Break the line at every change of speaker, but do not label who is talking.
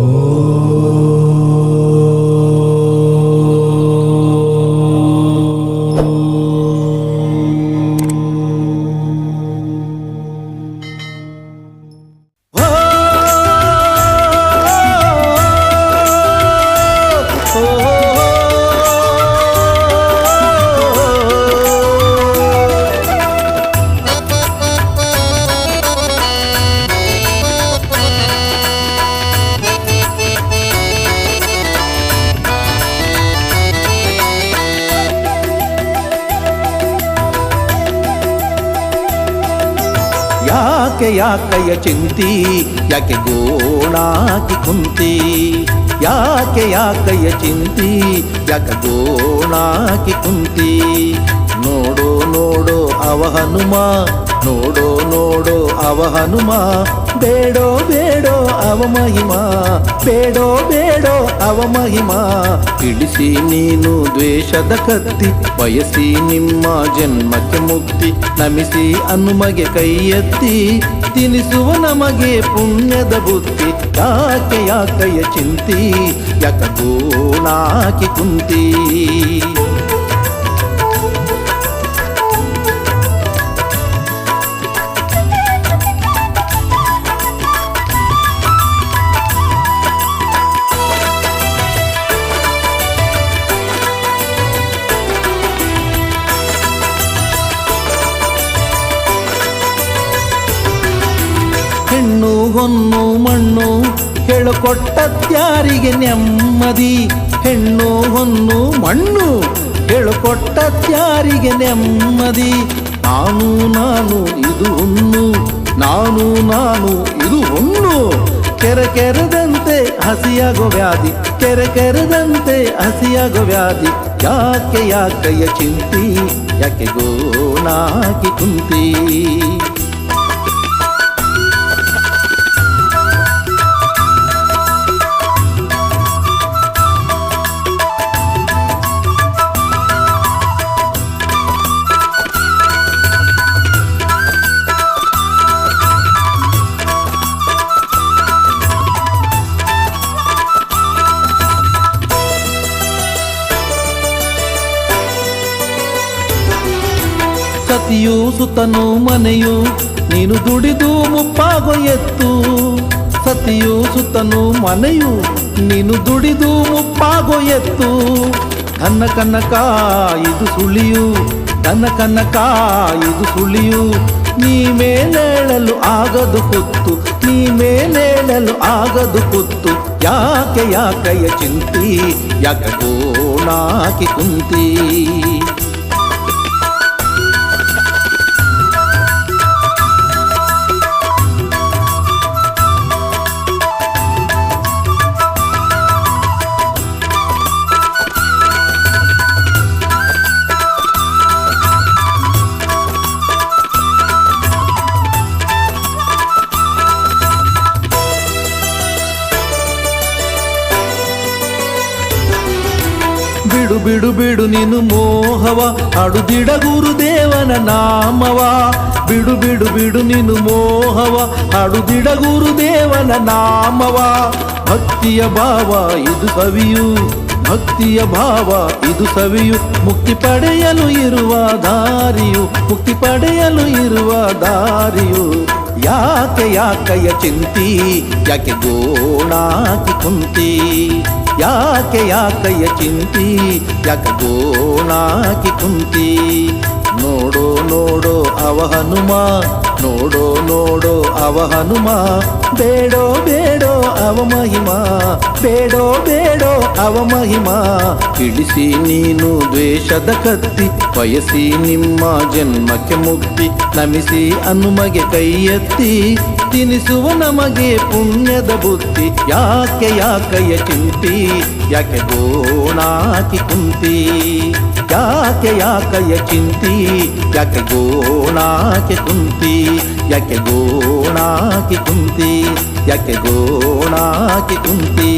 Oh. ಯಾಕೆ ಯಾಕಯ್ಯ ಚಿಂತಿ? ಯಾಕೆ ಗೋಣಾಕಿ ಕುಂತಿ? ಯಾಕೆ ಯಾಕಯ್ಯ ಚಿಂತಿ? ಯಾಕೆ ಗೋಣಾಕಿ ಕುಂತಿ? ನೋಡೋ ನೋಡೋ ಅವ ಹನುಮ, ನೋಡೋ ನೋಡೋ ಅವ ಹನುಮ ಬೇಡೋ ಬೇಡೋ ಅವ ಮಹಿಮ, ಬೇಡೋ ಬೇಡೋ ಅವ ಮಹಿಮ. ಇಳಿಸಿ ನೀನು ದ್ವೇಷದ ಕತ್ತಿ, ಬಯಸಿ ನಿಮ್ಮ ಜನ್ಮಕ್ಕೆ ಮುಕ್ತಿ ನಮಿಸಿ ಹನುಮಗೆ ಕೈ ಎತ್ತಿ, ತಿನಿಸುವ ನಮಗೆ ಪುಣ್ಯದ ಬುದ್ಧಿ. ಯಾಕೆ ಯಾಕಯ್ಯ ಚಿಂತಿ, ಯಾಕ ನಾಕಿ ಕುಂತಿ? ಹೊನ್ನು ಮಣ್ಣು ಹೇಳಿಕೊಟ್ಟತ್ಯಾರಿಗೆ ನೆಮ್ಮದಿ? ಹೆಣ್ಣು ಹೊನ್ನು ಮಣ್ಣು ಹೇಳಿಕೊಟ್ಟತ್ಯಾರಿಗೆ ನೆಮ್ಮದಿ? ನಾನು ನಾನು, ಇದು ಹುಣ್ಣು. ನಾನು ನಾನು, ಇದು ಹುಣ್ಣು. ಕೆರೆ ಕೆರೆದಂತೆ ಹಸಿಯಾಗೋ ವ್ಯಾಧಿ. ಕೆರೆ ಕೆರೆದಂತೆ ಹಸಿಯಾಗೋ ವ್ಯಾಧಿ. ಯಾಕೆ, ಯಾಕೆಯ ಚಿಂತಿ? ಯಾಕೆ ಗೋನಾಕಿ ಕುಂತಿ? ಸತಿಯು ಸುತನು ಮನೆಯು, ನೀನು ದುಡಿದು ಮುಪ್ಪಾಗೋ ಎತ್ತು. ಸತಿಯು ಸುತನು ಮನೆಯು, ನೀನು ದುಡಿದು ಮುಪ್ಪಾಗೋ ಎತ್ತು. ಕನ್ನ ಕನ್ನಕ ಇದು ಸುಳಿಯು ಕನ್ನ ಕನ್ನಕ ಇದು ಸುಳಿಯು ನೀ ಮೇಲೇಳಲು ಆಗದು ಕುತ್ತು. ನೀ ಮೇಲೇಳಲು ಆಗದು ಕುತ್ತು. ಯಾಕೆ ಯಾಕೆಯ ಚಿಂತಿ, ಯಾಕ ಕೋಣಾಕಿ ಕುಂತಿ. ಬಿಡು ಬಿಡು ಬಿಡು ನೀನು ಮೋಹವ, ಅಡುದಿಡ ಗುರುದೇವನ ನಾಮವ. ಬಿಡು ಬಿಡು ಬಿಡು ನೀನು ಮೋಹವ, ಅಡುದಿಡ ಗುರುದೇವನ ನಾಮವ. ಭಕ್ತಿಯ ಭಾವ ಇದು ಸವಿಯು ಭಕ್ತಿಯ ಭಾವ ಇದು ಸವಿಯು. ಮುಕ್ತಿ ಪಡೆಯಲು ಇರುವ ದಾರಿಯು, ಮುಕ್ತಿ ಪಡೆಯಲು ಇರುವ ದಾರಿಯು. ಯಾಕೆ ಯಾಕಯ್ಯ ಚಿಂತಿ, ಯಾಕೆ ಗೋಣಾಕಿ ಕುಂತಿ. ಯಾಕೆ ಯಾಕಯ್ಯ ಚಿಂತಿ ಯಾಕೆ ಗೋಣಾಕಿ ಕುಂತಿ? ನೋಡೋ ನೋಡೋ ಅವ ಹನುಮ ನೋಡೋ ನೋಡೋ ಅವ ಹನುಮ. ಬೇಡೋ ಬೇಡೋ ಅವ ಮಹಿಮ. ಬೇಡೋ ಬೇಡೋ ಅವ ಮಹಿಮ. ಇಳಿಸಿ ನೀನು ದ್ವೇಷದ ಕತ್ತಿ. ಬಯಸಿ ನಿಮ್ಮ ಜನ್ಮಕ್ಕೆ ಮುಕ್ತಿ. ನಮಿಸಿ ಹನುಮಗೆ ಕೈ ಎತ್ತಿ ತಿನಿಸುವ ನಮಗೆ ಪುಣ್ಯದ ಬುದ್ಧಿ. ಯಾಕೆ ಯಾಕಯ್ಯ ಚಿಂತಿ. ಯಾಕೆ ಗೋಣಾಕಿ ಕುಂತಿ. ಯಾಕೆ ಯಾಕಯ್ಯ ಚಿಂತಿ. ಯಾಕೆ ಗೋಣಾಕಿ ಕುಂತಿ. ಯಾಕೆ ಗೋಣಾಕಿ ಕುಂತಿ ಯಾಕೆ ಗೋಣಾಕಿ ಕುಂತಿ?